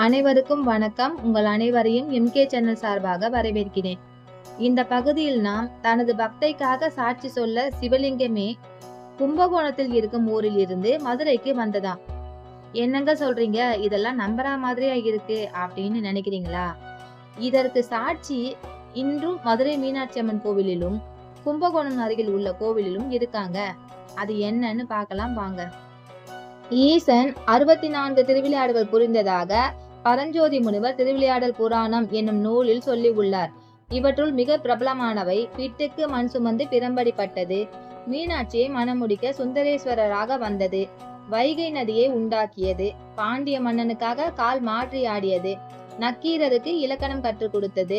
அனைவருக்கும் வணக்கம். உங்கள் அனைவரையும் எம்கே சேனல் சார்பாக வரவேற்கிறேன். இந்த பகுதியில் நாம் தனது பக்தைக்காக சாட்சி சொல்ல சிவலிங்கமே கும்பகோணத்தில் இருக்கும் ஊரில் இருந்து மதுரைக்கு வந்ததாம். என்னங்க சொல்றீங்க? இதெல்லாம் நம்புற மாதிரியா இருக்கு அப்படின்னு நினைக்கிறீங்களா? இதற்கு சாட்சி இன்றும் மதுரை மீனாட்சி அம்மன் கோவிலிலும் கும்பகோணம் அருகில் உள்ள கோவிலிலும் இருக்காங்க. அது என்னன்னு பார்க்கலாம் வாங்க. ஈசன் அறுபத்தி நான்கு திருவிளையாடுகள் புரிந்ததாக பரஞ்சோதி முனிவர் திருவிளையாடல் புராணம் என்னும் நூலில் சொல்லி உள்ளார் இவற்றுள் மிக பிரபலமானவை பிட்டுக்கு மண் சுமந்து பிரம்படிப்பட்டது மீனாட்சியை மணமுடிக்க சுந்தரேஸ்வரராக வந்தது வைகை நதியை உண்டாக்கியது பாண்டிய மன்னனுக்காக கால் மாற்றி ஆடியது நக்கீரருக்கு இலக்கணம் கற்றுக் கொடுத்தது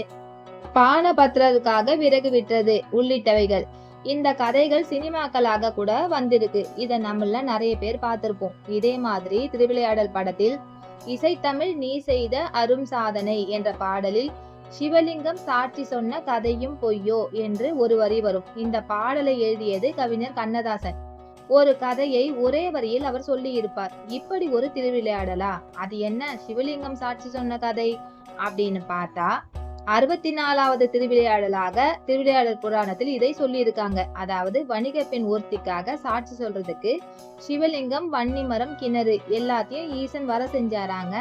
பானபத்திரருக்காக விறகு விற்றது உள்ளிட்டவைகள். இந்த கதைகள் சினிமாக்களாக கூட வந்திருக்கு. இதை நம்மள நிறைய பேர் பார்த்திருப்போம். இதே மாதிரி திருவிளையாடல் படத்தில் இசைத்தமிழ் நீ செய்த அரும் சாதனை என்ற பாடலில் சிவலிங்கம் சாட்சி சொன்ன கதையும் பொய்யோ என்று ஒரு வரி வரும். இந்த பாடலை எழுதியது கவிஞர் கண்ணதாசன். ஒரு கதையை ஒரே வரியில் அவர் சொல்லி இருப்பார் இப்படி ஒரு திருவிளையாடலா? அது என்ன? சிவலிங்கம் சாட்சி சொன்ன கதை அப்படின்னு பார்த்தா அறுபத்தி நாலாவது திருவிளையாடலாக திருவிளையாடல் புராணத்தில் இதை சொல்லி இருக்காங்க அதாவது வணிக பெண் ஒருத்திக்காக சாட்சி சொல்றதுக்கு சிவலிங்கம் வன்னிமரம் கிணறு எல்லாத்தையும் ஈசன் வர செஞ்சாராங்க.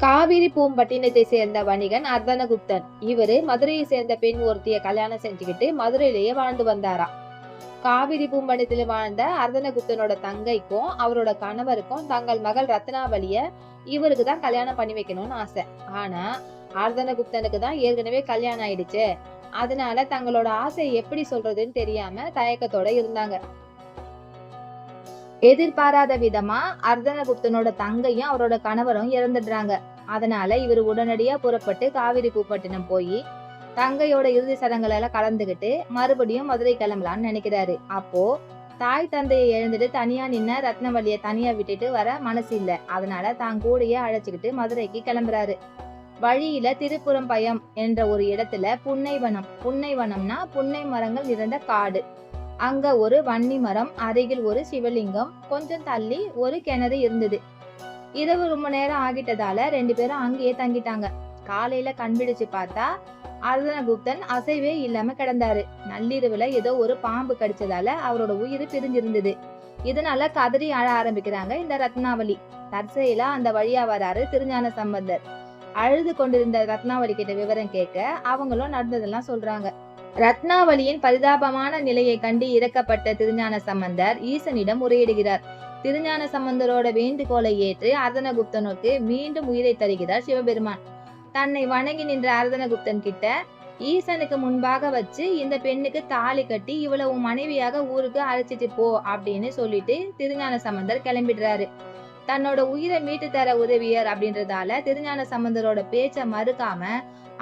காவிரி பூம்பட்டினத்தை சேர்ந்த வணிகன் அர்தனகுப்தன் இவரு மதுரையை சேர்ந்த பெண் ஒருத்திய கல்யாணம் செஞ்சுக்கிட்டு மதுரையிலேயே வாழ்ந்து வந்தாராம். காவிரி பூம்பட்டினத்தில் வாழ்ந்த அர்தனகுப்தனோட தங்கைக்கும் அவரோட கணவருக்கும் தங்கள் மகள் ரத்னாவளிய இவருக்கு தான் கல்யாணம் பண்ணி வைக்கணும்னு ஆசை. ஆனா அர்தனகுப்தனுக்கு தான் ஏற்கனவே கல்யாணம் ஆயிடுச்சு. அதனால தங்களோட ஆசையை எப்படி சொல்றதுன்னு தெரியாம தயக்கத்தோட இருந்தாங்க. எதிர்பாராத விதமா அர்தனகுப்தனோட தங்கையும் அவரோட கணவரும் இறந்துடுறாங்க. அதனால இவர் உடனடியா புறப்பட்டு காவிரி பூப்பட்டினம் போய் தங்கையோட இறுதி சடங்குல எல்லாம் கலந்துகிட்டு மறுபடியும் மதுரை கிளம்பலான்னு நினைக்கிறாரு. அப்போ தாய் தந்தையை எழுந்துட்டு தனியா நின்ன ரத்னவள்ளிய தனியா விட்டுட்டு வர மனசு இல்ல. அதனால தான் கூடயே அழைச்சுக்கிட்டு மதுரைக்கு கிளம்புறாரு. வழியில திருப்புறம் பயம் என்ற ஒரு இடத்துல புன்னைவனம் புன்னைவனம்னா புன்னை மரங்கள் நிறைந்த காடு. அங்க ஒரு வன்னி மரம் அருகில் ஒரு சிவலிங்கம் கொஞ்சம் தள்ளி ஒரு கிணறு இருந்தது. இரவு ரொம்ப நேரம் ஆகிட்டதால ரெண்டு பேரும் அங்கேயே தங்கிட்டாங்க. காலையில கண்பிடிச்சு பார்த்தா அர்ஜுனகுப்தன் அசைவே இல்லாம கிடந்தாரு. நள்ளிரவுல ஏதோ ஒரு பாம்பு கடிச்சதால அவரோட உயிர் பிரிஞ்சிருந்தது. இதனால கதறி அழ ஆரம்பிக்கிறாங்க இந்த ரத்னாவளி. தற்செயலா அந்த வழியா வராரு திருஞான சம்பந்தர். அழுது கொண்டிருந்த ரத்னாவளி கிட்ட விவரம் கேட்க அவங்களும் நடந்ததெல்லாம் சொல்றாங்க. ரத்னாவளியின் பரிதாபமான நிலையை கண்டு இறக்கப்பட்ட திருஞான சம்பந்தர் ஈசனிடம் முறையிடுகிறார். திருஞான சம்பந்தரோட வேண்டுகோளை ஏற்று அர்தனகுப்தனுக்கு மீண்டும் உயிரை தருகிறார் சிவபெருமான். தன்னை வணங்கி நின்ற அரதனகுப்தன் கிட்ட ஈசனுக்கு முன்பாக வச்சு இந்த பெண்ணுக்கு தாலி கட்டி இவ்வளவு மனைவியாக ஊருக்கு அழைச்சிட்டு போ அப்படின்னு சொல்லிட்டு திருஞான சம்பந்தர் கிளம்பிடுறாரு. தன்னோட உயிரை மீட்டு தர உதவியர் அப்படின்றதால திருஞான சம்பந்தரோட பேச்ச மறுக்காம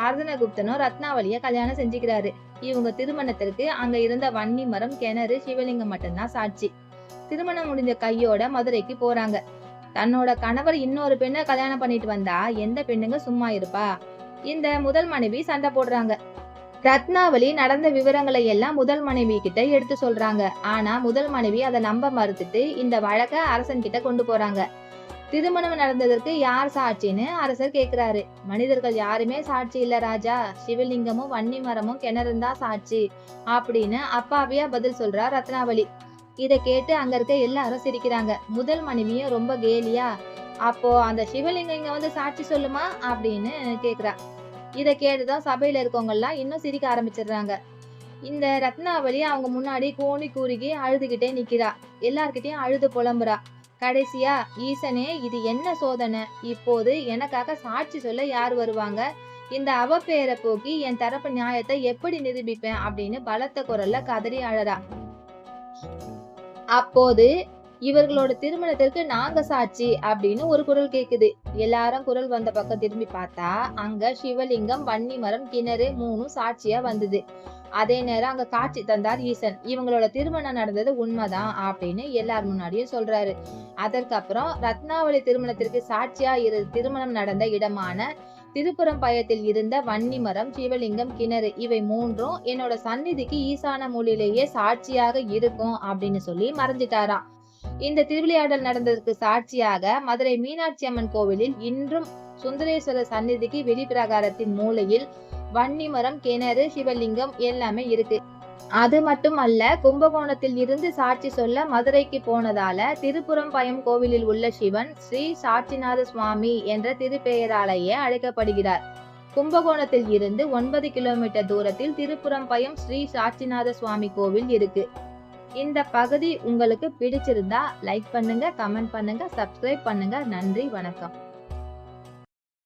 அர்தனகுப்தனும் ரத்னாவளிய கல்யாணம் செஞ்சுக்கிறாரு. இவங்க திருமணத்திற்கு அங்க இருந்த வன்னி மரம் கிணறு சிவலிங்கம் மட்டும்தான் சாட்சி. திருமணம் முடிஞ்ச கையோட மதுரைக்கு போறாங்க. தன்னோட கணவர் இன்னொரு பெண்ணை கல்யாணம் பண்ணிட்டு வந்தா எந்த பெண்ணுங்க சும்மா இருப்பா? இந்த முதல் மனைவி சண்டை போடுறாங்க. ரத்னாவளி நடந்த விவரங்களை எல்லாம் முதல் மனைவி கிட்ட எடுத்து சொல்றாங்க. ஆனா முதல் மனைவி அதை நம்ப மறுத்துட்டு இந்த வழக்க அரசன் கிட்ட கொண்டு போறாங்க. திருமணம் நடந்ததற்கு யார் சாட்சின்னு அரசர் கேக்குறாரு. மனிதர்கள் யாருமே சாட்சி இல்ல ராஜா. சிவலிங்கமும் வன்னி மரமும் கிணறும் தான் சாட்சி. அப்படின்னு அப்பாவியா பதில் சொல்றா ரத்னாவளி. இதை கேட்டு அங்க இருக்க எல்லாரும் சிரிக்கிறாங்க முதல் மனைவியும் ரொம்ப கேலியா அப்போ அந்த சிவலிங்கம் இங்க வந்து சாட்சி சொல்லுமா? அப்படின்னு கேக்குறா. இதை கேட்டுதான் சபையில இருக்கவங்கெல்லாம் இன்னும் சிரிக்க ஆரம்பிச்சிடுறாங்க. இந்த ரத்னாவளி அவங்க முன்னாடி கோணி கூறுகி அழுதுகிட்டே நிக்கிறா. எல்லார்கிட்டயும் அழுது புலம்புறா. கடைசியா ஈசனே இது என்ன சோதனை? இப்போது எனக்காக சாட்சி சொல்ல யார் வருவாங்க? இந்த அவப்பேரை போக்கி என் தரப்பு நியாயத்தை எப்படி நிரூபிப்பேன்? அப்படின்னு பலத்த குரல்ல கதறி அழறா. அப்போது இவர்களோட திருமணத்திற்கு நாங்க சாட்சி அப்படின்னு ஒரு குரல் கேக்குது. எல்லாரும் குரல் வந்த பக்கம் திரும்பி பார்த்தா அங்க சிவலிங்கம் வன்னி மரம் கிணறு மூணும் சாட்சியா வந்தது. அதே நேரம் அங்க காட்சி தந்தார் ஈசன். இவங்களோட திருமணம் நடந்தது உண்மைதான் அப்படின்னு எல்லார் முன்னாடியும் சொல்றாரு. அதற்கப்புறம் ரத்னாவளி திருமணத்திற்கு சாட்சியா இரு திருமணம் நடந்த இடமான திருப்புறம் பயத்தில் இருந்த வன்னி மரம் சிவலிங்கம் கிணறு இவை மூன்றும் என்னோட சந்நிதிக்கு ஈசான மூலையிலேயே சாட்சியாக இருக்கும் அப்படின்னு சொல்லி மறைஞ்சிட்டாராம் இந்த திருவிளையாடல் நடந்ததற்கு சாட்சியாக மதுரை மீனாட்சி அம்மன் கோவிலில் இன்றும் சுந்தரேஸ்வரர் சந்நிதிக்கு வெளிப்பிரகாரத்தின் மூலையில் வன்னிமரம் கிணறு சிவலிங்கம் எல்லாமே இருக்கு. அது மட்டும் அல்ல கும்பகோணத்தில் இருந்து சாட்சி சொல்ல மதுரைக்கு போனதால திருப்புறம் பயம் கோவிலில் உள்ள சிவன் ஸ்ரீ சாட்சிநாத சுவாமி என்ற திருப்பெயராலேயே அழைக்கப்படுகிறார். கும்பகோணத்தில் இருந்து ஒன்பது கிலோமீட்டர் தூரத்தில் திருப்புறம் பயம் ஸ்ரீ சாட்சிநாத சுவாமி கோவில் இருக்கு. இந்த பகுதி உங்களுக்கு பிடிச்சிருந்தா லைக் பண்ணுங்க கமெண்ட் பண்ணுங்க சப்ஸ்கிரைப் பண்ணுங்க. நன்றி வணக்கம்.